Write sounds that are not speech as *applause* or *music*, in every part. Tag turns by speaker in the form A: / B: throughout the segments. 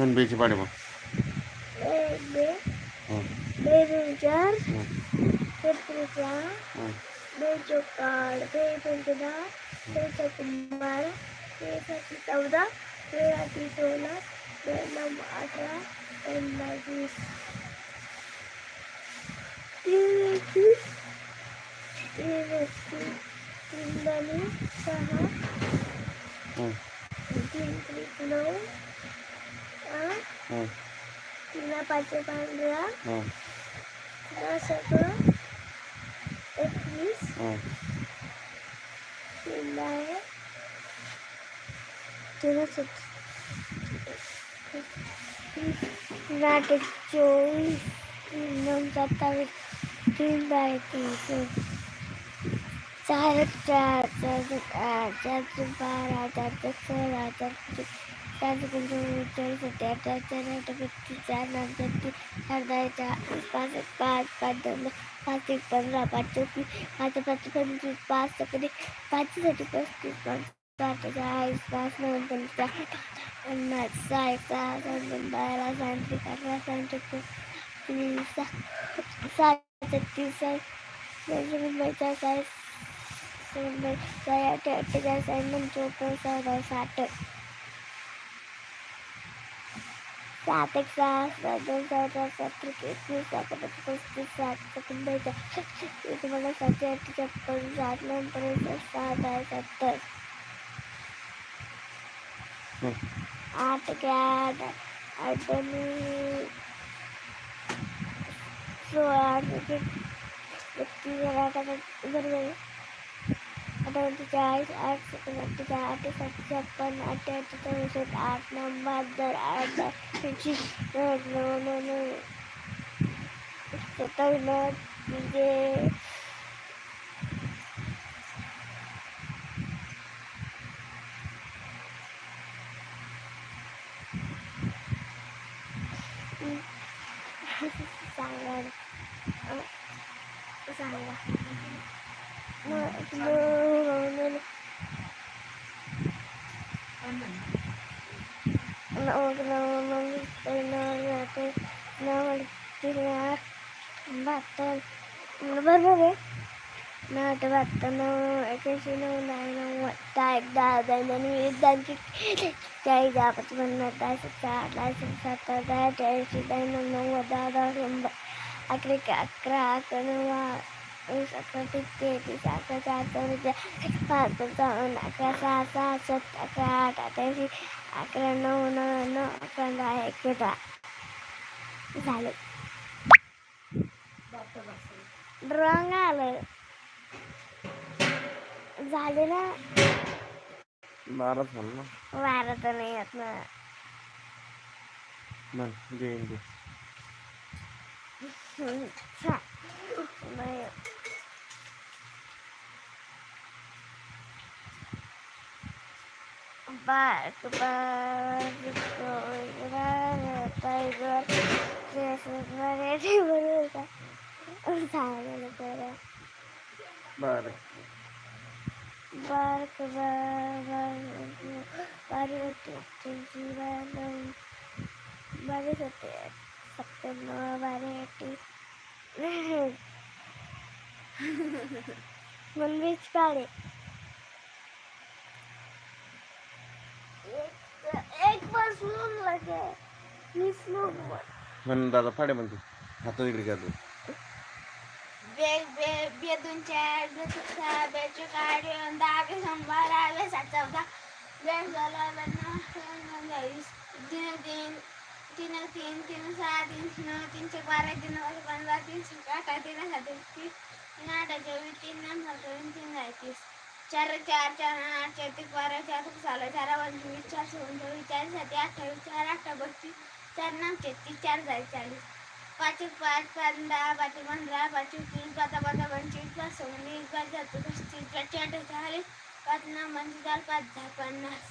A: दोन बेची पाडे मग
B: एक बे
A: हं,
B: बे दोन चार
A: हं,
B: बे त्रिक चार
A: हं.
B: बे चौक आठ बे पंच दहा बे सात बारा बे सात चौदा बे आठ सोळा बे नऊ अठरा बे नऊ वीस तीन तीन तीन सहा
A: हं,
B: तीन त्रिक नऊ आ,
A: हं,
B: तीन पाच पंधरा
A: हं,
B: एकवीस
A: हं.
B: तीन आहे तीनच तीन आठ चोवीस तीन नऊ सत्तावीस तीन बाय तीस चार चार चार चार बारा चार सोळा चार चार पंचवीस चार सत्ते अठरा चार आठ बत्तीस चार नऊ छत्तीस चार दहा चार पाच पाच पाच दहा, पाच एक पंधरा पाच चौतीस पाच पाच पंचवीस पाच सकडे पाच साठी पस्तीस पाच साठ चाळीस पाच नऊ पंचाळीस पन्नास एक सहा सात बारा सायंत्रिक अठरा सायंत्रिक तीस सहा छत्तीस सात मुंबईचा साय मुंबई आठ अठ्ठेचाळीस सायनम चोपन्न सहा साठ सात एक एकवीस सात आठ पस्तीस सात सकून बेचाळीस तुम्हाला सातशे आठ छप्पन सात नऊ पर्यंत सहा दहा सत्तर आठ के आठ आठ दोन्ही सोळा आठ म्हणजे बत्तीस आठ आठ बरोबर अठ्ठावन्न चाळीस आठ सत्तर अठ्ठेचाळीस आठ सात छप्पन आठ आठ चौसष्ट आठ नऊ बहात्तर आठ दहा एकशे नऊ नऊ नऊ नऊ सत्तावीस नऊ म्हणजे सांगा अं, सांगा *laughs* *laughs* पन्नास अकरा तेवीस चार चौदा पाच अकरा सहा सात अकरा आठ अठ्याऐंशी अकरा नऊ नऊ नऊ अकरा दहा एक दहा झाले ड्रॉइंग आलं झाले ना.
A: बारा झालं ना
B: बारा तर *laughs* नाही होत ना जयंती नाही. बाक बाक टायगर मराठी बरोबर का सांगायला बरं
A: बरं
B: बारक एक पासून लगे वीस लोक
A: म्हण दादा फाडे म्हणते. हातात इकडे घ्या तू
B: बेग बे बे दोन. चार बे सहा बे चौकाठ दहा बे बारा बे सात चौदा बे सोळा बे नऊ वीस तीन तीन तीन तीन तीन सहा तीन नऊ तीनशे बारा तीन वर्ष पंधरा तीनशे अठरा तीन सात तीन आठ चोवीस तीन नऊ सत्तावीस तीन तीस चार चार चार आठ चार तीस बारा चार साला चार पंचवीस चार सोळा चोवीस चार सात अठ्ठावीस चार अठरा बत्तीस चार नऊ छत्तीस चार दहा चाळीस पाच एक पाच पाच दहा पाच पंधरा पाच तीस पाच पाच पंचवीस पाच सव्वीस पाच सत्तर पस्तीस पाच अठ्ठेचाळीस पाच नऊ पंचेचाळीस पाच दहा पन्नास.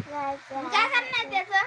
B: काय करणार त्याचं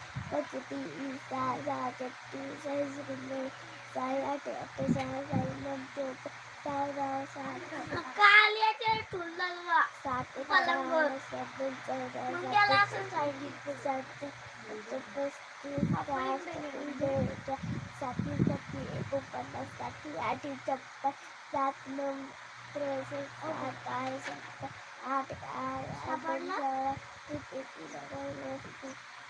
B: चार साई
C: काय
B: आठ
C: याच्यावर जाऊ नका
B: साई
D: पत्तीस पुढं आणला तुमचा
B: युद्धी हे दो बाजू
D: ड्रॉप काय गोष्ट
C: काय करणार काल याच्या ठुलला पलंगवर. मग त्याला असं
B: साठी साठी एकोणपन्नास साठी आठ सात आठ सत्तर आठ आठ आठ आठ आठ आठ सतरा सत्तावीस नऊ पस्तीस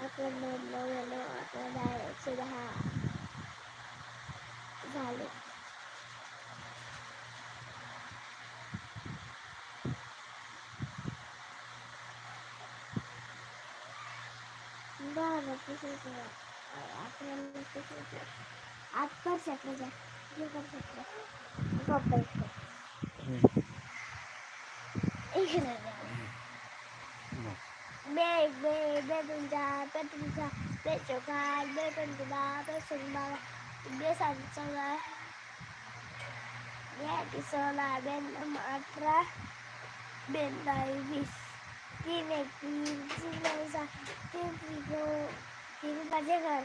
B: बरोबर का किती आहे सांगा किती आहे
A: म्हण ना
B: बरोबर
A: हं.
B: आता दहा एक झाले बरं तसंच आपल्याला तसंच आठ कर शकलं जा हे कर शकलं पप्पा इकडे बे beg beg betunja betunja becokan betunja besumbala besansola bekisola benamatra bendaivis Timekin, Sinosa, Timpigo, Timpajekar,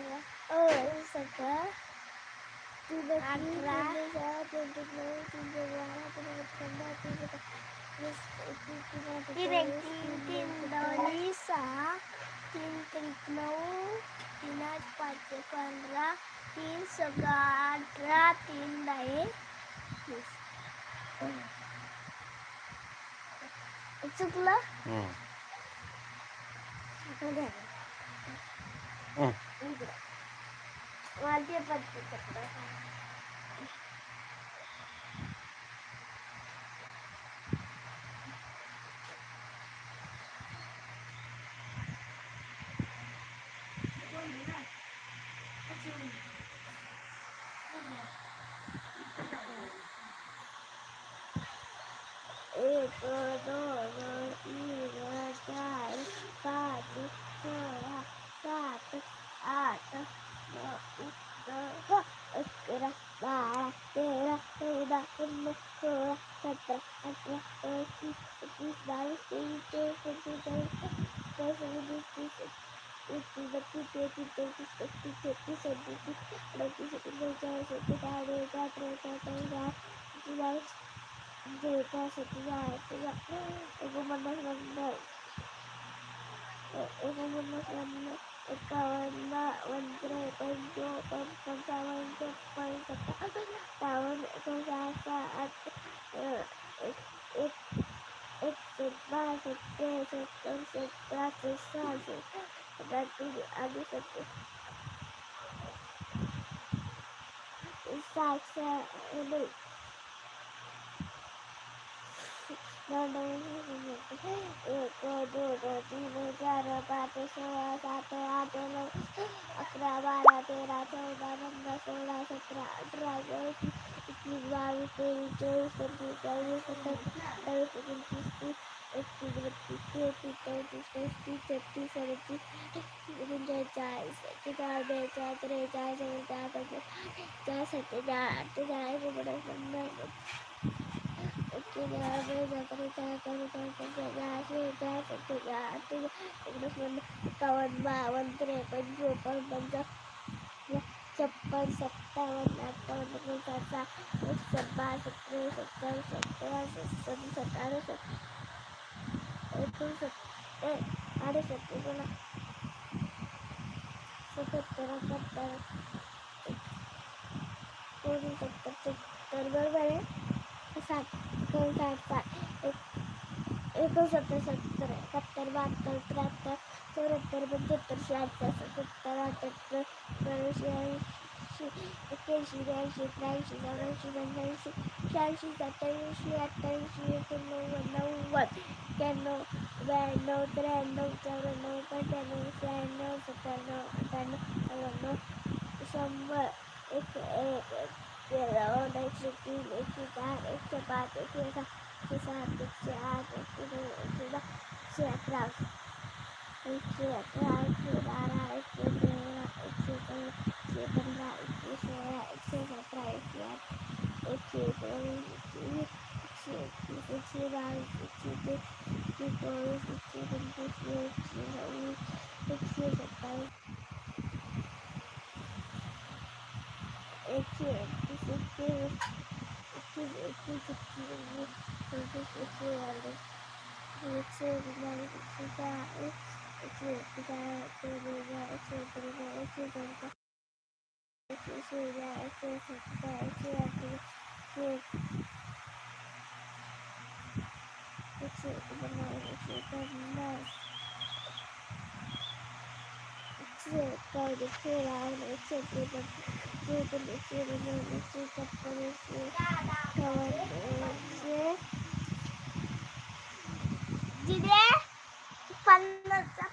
B: Oh, Saka, Tiba-tiba, Tiba-tiba, Tiba-tiba, Tiba-tiba, Tiba-tiba, Tiba-tiba, तीन तीन नऊ सहा तीन तीन नऊ तीन पाच अकरा ओ सतरा तीन अठरा तीन तीन नऊ तीन तीन बारा तीन
A: Eu
B: dono
A: e
B: lançar Padre, será sato, ata Não, não, não Escura, para, terá, terá Como sua, pedra, pedra Hoje, o que vale Tem tempo de dança Coisa de juga setia tidak aku menang menang aku menang menang kawanma wantre penjo pemkawan cepat tahun kesasaan eh, it it sebar setir setir setir setir setir tujuh habis setir Saksa, ini एक दोन तीन चार पाच सोळा सात आठ नऊ अकरा बारा तेरा चौदा पंधरा सोळा सतरा अठरा एकोणीस एकवीस बावीस तेवीस चोवीस पंचवीस सव्वीस सत्तावीस अठ्ठावीस एकोणतीस तीस एकतीस बत्तीस तेहतीस चौतीस पस्तीस छत्तीस सदतीस पंचेचाळीस एक्केचाळीस बेचाळीस त्रेचाळीस चव्वेचाळीस पंचेचाळीस सत्तेचाळीस अठ्ठेचाळीस एकोणचाळीस पन्नास एक्केचाळीस बेचाळीस त्रेचाळीस चव्वेचाळीस पंचेचाळीस शेहेचाळीस सत्तेचाळीस अठ्ठेचाळीस एकोणपन्नास एकावन्न बावन्न त्रेपन्न चोपन्न पंचावन्न छप्पन सत्तावन्न अठ्ठावन्न एकोणसाठ एकसष्ट बासष्ट त्रेसष्ट चौसष्ट त्रेसष्ट सदुसष्ट अडुसष्ट एकोणसत्तर अडुसष्ट एकोणा सत्तर एकाहत्तर एकोणसत्तर सत्तर बरोबर आहे साठ एकोणसाठ साठ एक एकोणसत्तर सत्तर एकाहत्तर बहात्तर त्र्याहत्तर चौऱ्याहत्तर पंच्याहत्तर शहात्तर सत्याहत्तर अठ्याहत्तर ब्याऐंशी ऐंशी एक्क्याऐंशी ब्याऐंशी त्र्याऐंशी चौऱ्याऐंशी पंच्याऐंशी शहाऐंशी सत्त्याऐंशी अठ्ठ्याऐंशी एकोणनव्वद नव्वद एक्क्याण्णव ब्याण्णव त्र्याण्णव चौऱ्याण्णव पंच्याण्णव शहाण्णव सत्त्याण्णव अठ्ठ्याण्णव नव्याण्णव शंभर एक एक एकशे दोन एकशे तीन एकशे चार एकशे पाच एकशे सहा एकशे सात एकशे आठ एकशे नऊ एकशे दहा एकशे अकरा एकशे अकरा एकशे बारा एकशे तेरा एकशे चौदा एकशे पंधरा एकशे सोळा एकशे सतरा एकशे अठरा एकशे एकोणीस एकशे वीस एकशे एकवीस एकशे बावीस एकशे तेवीस एकशे चोवीस एकशे पंचवीस 是不加一起吃下，一起吃不加，不不加，一起不不加，一起不不加，一起吃不加，一起吃不加，一起不不加，一起不不加，一起不不加，一起不不加，一起不不加。这个东西，这个东西，这个东西，
E: 这个东
B: 西。जिथे पन्नास